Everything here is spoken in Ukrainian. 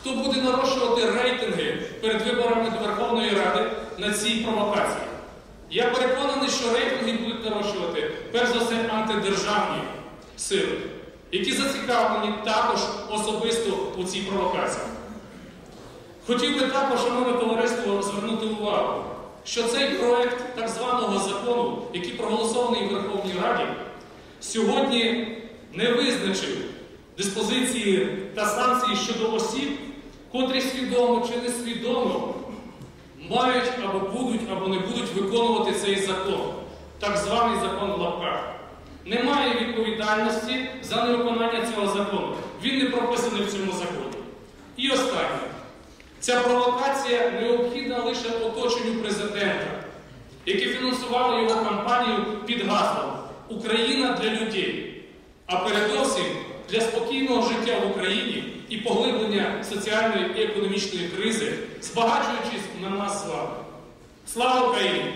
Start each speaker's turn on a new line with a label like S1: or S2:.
S1: Хто буде нарощувати рейтинги перед виборами до Верховної Ради на цій провокації? Я переконаний, що рейтинги будуть нарощувати перш за все антидержавні сили, які зацікавлені також особисто у цій провокації. Хотів би також, шановне товариство, звернути увагу, що цей проект так званого закону, який проголосований у Верховній Раді, сьогодні не визначив диспозиції та санкції щодо осіб, котрі свідомо чи несвідомо мають або будуть, або не будуть виконувати цей закон, так званий закон в лапках. Немає відповідальності за невиконання цього закону. Він не прописаний в цьому законі. І останнє. Ця провокація необхідна лише оточенню президента, яке фінансувало його кампанію під гаслом Україна для людей, а передовсім для спокійного життя в Україні і поглиблення соціальної і економічної кризи, збагачуючись на нас з вами. Слава Україні!